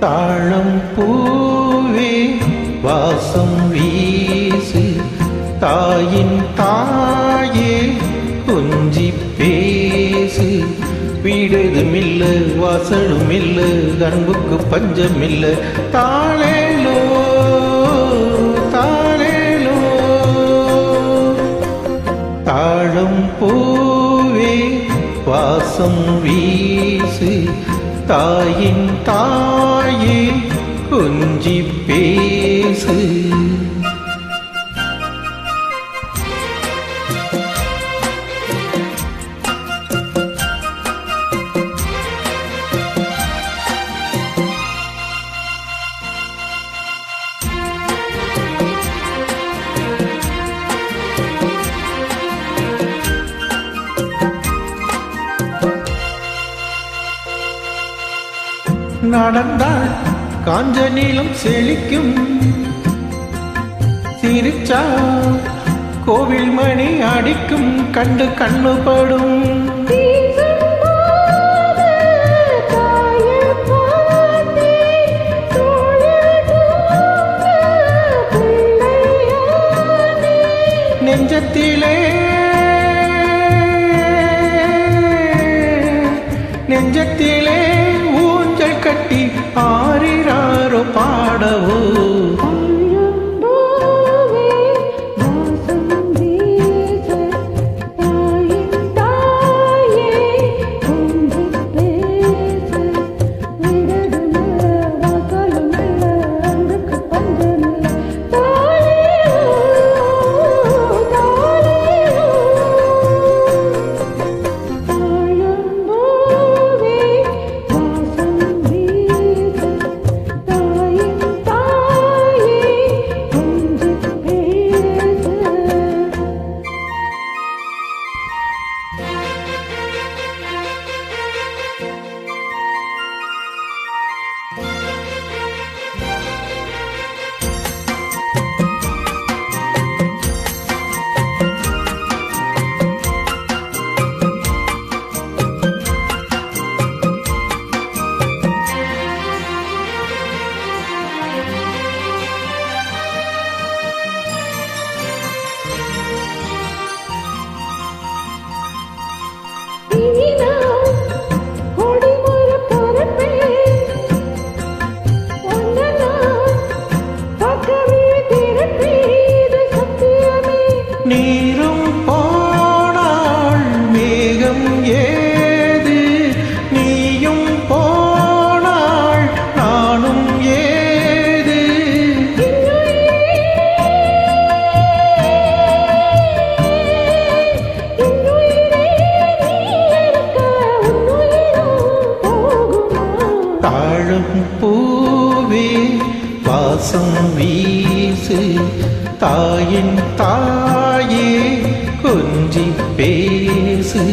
தாழம் பூவே வாசம் வீ தாயின் தாயே கொஞ்சி பேசு. வீடுதுமில்ல வாசலுமில்ல அன்புக்கு பஞ்சமில்ல. தாளேலோ தாளேலோ தாழம் பூவே வாசம் வீசு. தாயின் தாயே கொஞ்சி பே நடந்தால் காஞ்ச நீளம் செழிக்கும். சிரிச்சா கோவில் மணி அடிக்கும் கண்டு கண்ணுபடும். நெஞ்சத்திலே நெஞ்சத்திலே பூவே பாசம் வீசு. தாயின் தாயே கொஞ்சி பேசு.